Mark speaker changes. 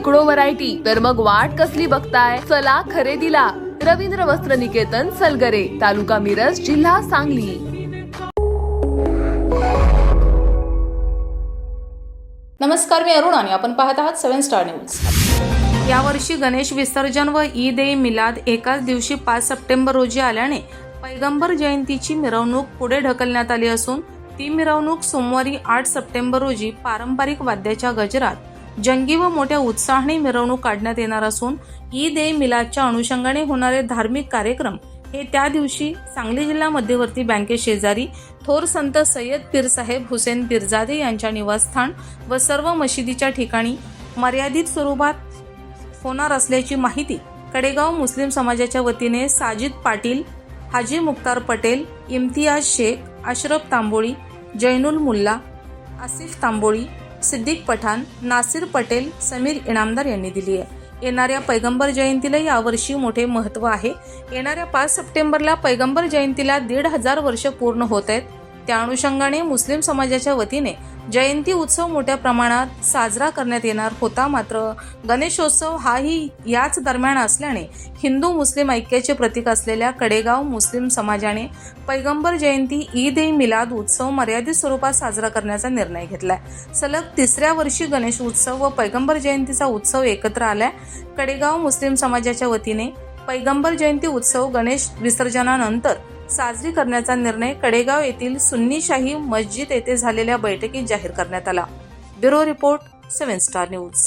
Speaker 1: शेकडो व्हरायटी तर मग वाट कसली बघताय? चला खरेदीला. रवींद्र वस्त्र निकेतन सलगरे तालुका मिरज जिल्हा सांगली.
Speaker 2: नमस्कार मी अरुण आणि आपण पाहत आहात सेव्हन स्टार न्यूज यावर्षी गणेश विसर्जन व ईद ए मिलाद एकाच दिवशी पाच सप्टेंबर रोजी आल्याने पैगंबर जयंतीची मिरवणूक पुढे ढकलण्यात आली असून ती मिरवणूक सोमवारी आठ सप्टेंबर रोजी पारंपरिक वाद्याच्या गजरात जंगी व मोठ्या उत्साहाने मिरवणूक काढण्यात येणार असून ईद ए मिलादच्या अनुषंगाने होणारे धार्मिक कार्यक्रम हे त्या दिवशी सांगली जिल्हा मध्यवर्ती बँकेशेजारी थोर संत सय्यद पीरसाहेब हुसेन पीरजादे यांच्या निवासस्थान व सर्व मशिदीच्या ठिकाणी मर्यादित स्वरूपात होणार असल्याची माहिती कडेगाव मुस्लिम समाजाच्या वतीने साजिद पाटील हाजी मुख्तार पटेल इम्तियाज शेख अशरफ तांबोळी जैनुल मुल्ला आसिफ तांबोळी सिद्दीक पठाण नासिर पटेल समीर इनामदार यांनी दिली आहे. येणाऱ्या पैगंबर जयंतीला यावर्षी मोठे महत्त्व आहे. येणाऱ्या पाच सप्टेंबरला पैगंबर जयंतीला दीड हजार वर्ष पूर्ण होत आहेत. त्या अनुषंगाने मुस्लिम समाजाच्या वतीने जयंती उत्सव मोठ्या प्रमाणात साजरा करण्यात येणार होता. मात्र गणेशोत्सव हाही याच दरम्यान असल्याने हिंदू मुस्लिम ऐक्याचे प्रतीक असलेल्या कडेगाव मुस्लिम समाजाने पैगंबर जयंती ईद ए मिलाद उत्सव मर्यादित स्वरूपात साजरा करण्याचा निर्णय घेतलाय. सलग तिसऱ्या वर्षी गणेश उत्सव व पैगंबर जयंतीचा उत्सव एकत्र आलाय. कडेगाव मुस्लिम समाजाच्या वतीने पैगंबर जयंती उत्सव गणेश विसर्जनानंतर साजरी करण्याचा निर्णय कडेगाव येथील सुन्नीशाही मस्जिद येथे झालेल्या बैठकीत जाहीर करण्यात आला. Bureau report seven star news.